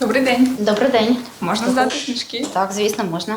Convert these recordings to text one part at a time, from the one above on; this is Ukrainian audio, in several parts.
Добрий день. Добрий день. Можна здати книжки? Так, звісно, можна.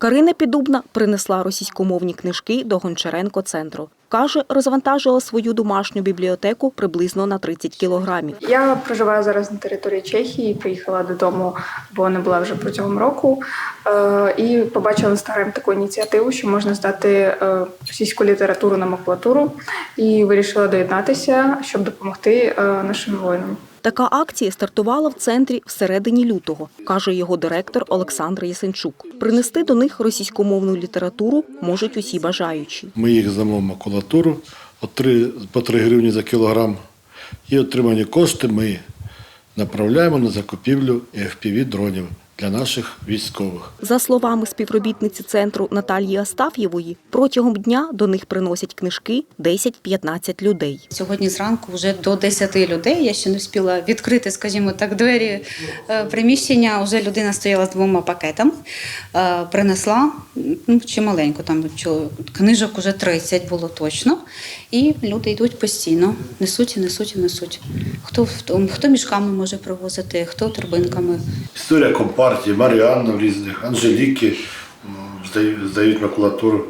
Карина Підубна принесла російськомовні книжки до Гончаренко центру. Каже, розвантажила свою домашню бібліотеку приблизно на 30 кілограмів. Я проживаю зараз на території Чехії. Приїхала додому, бо не була вже протягом року. Е, і побачила в інстаграм таку ініціативу, що можна здати е, російську літературу на макулатуру, і вирішила доєднатися, щоб допомогти е, нашим воїнам. Така акція стартувала в центрі всередині лютого, каже його директор Олександр Ясенчук. Принести до них російськомовну літературу можуть усі бажаючі. Ми їх замовимо макулатуру по 3 гривні за кілограм. І отримані кошти ми направляємо на закупівлю fpv дронів для наших військових. За словами співробітниці центру Наталії Астаф'євої, протягом дня до них приносять книжки 10-15 людей. Сьогодні зранку вже до 10 людей. Я ще не встигла відкрити, скажімо так, двері е, приміщення. Уже людина стояла з двома пакетами, е, принесла ну, чималенько, там книжок уже 30 було точно. І люди йдуть постійно, несуть і несуть і несуть. Хто, хто, хто мішками може привозити, хто торбинками. Історія компартії, Маріанна в різних, Анжеліки здають макулатуру,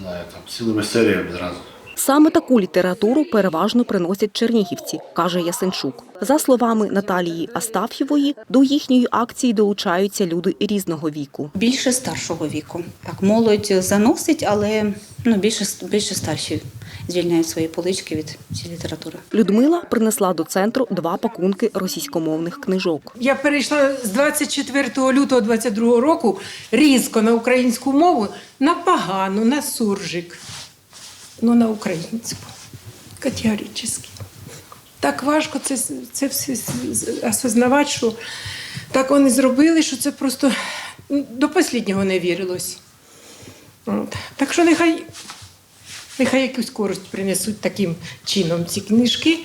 знаю, там, цілими серіями зразу. Саме таку літературу переважно приносять чернігівці, каже Ясенчук. За словами Наталії Астаф'євої, до їхньої акції долучаються люди різного віку. Більше старшого віку. Так, молодь заносить, але ну, більше, більше старші звільняють свої полички від цієї літератури. Людмила принесла до центру два пакунки російськомовних книжок. Я перейшла з 24 лютого 22 року різко на українську мову на погану, на суржик. Ну, на українську. Категорично. Так важко це, це все осознавати, що так вони зробили, що це просто ну, до останнього не вірилось. Так що нехай, нехай якусь користь принесуть таким чином ці книжки.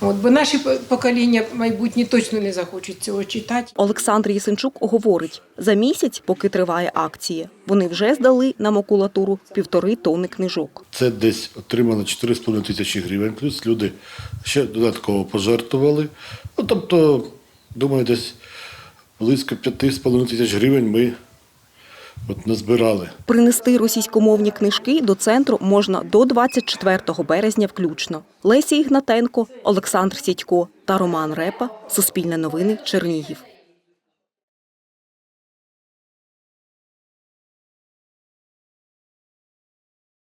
От, бо наші покоління майбутні точно не захочуть цього читати. Олександр Ясенчук говорить, за місяць, поки триває акція, вони вже здали на макулатуру півтори тони книжок. Це десь отримали 4,5 тисячі гривень, плюс люди ще додатково пожертвували. Ну, тобто, думаю, десь близько 5,5 тисяч гривень ми от назбирали. Принести російськомовні книжки до центру можна до 24 березня включно. Леся Ігнатенко, Олександр Сідько та Роман Репа. Суспільне новини. Чернігів.